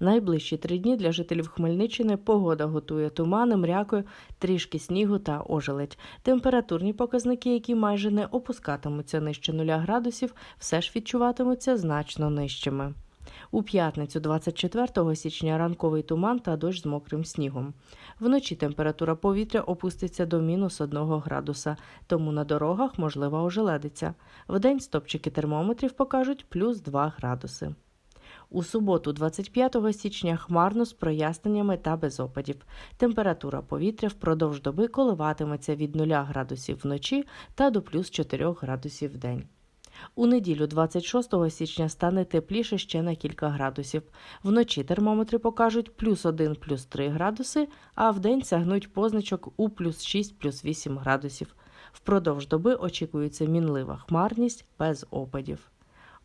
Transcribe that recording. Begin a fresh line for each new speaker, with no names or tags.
Найближчі три дні для жителів Хмельниччини погода готує тумани, мрякою, трішки снігу та ожеледь. Температурні показники, які майже не опускатимуться нижче 0 градусів, все ж відчуватимуться значно нижчими. У п'ятницю, 24 січня, ранковий туман та дощ з мокрим снігом. Вночі температура повітря опуститься до мінус 1 градуса, тому на дорогах можлива ожеледиця. Вдень стопчики термометрів покажуть плюс 2 градуси. У суботу, 25 січня, хмарно з проясненнями та без опадів. Температура повітря впродовж доби коливатиметься від 0 градусів вночі та до плюс 4 градусів в день. У неділю, 26 січня, стане тепліше ще на кілька градусів. Вночі термометри покажуть плюс 1, плюс 3 градуси, а вдень сягнуть позначок у плюс 6, плюс 8 градусів. Впродовж доби очікується мінлива хмарність без опадів.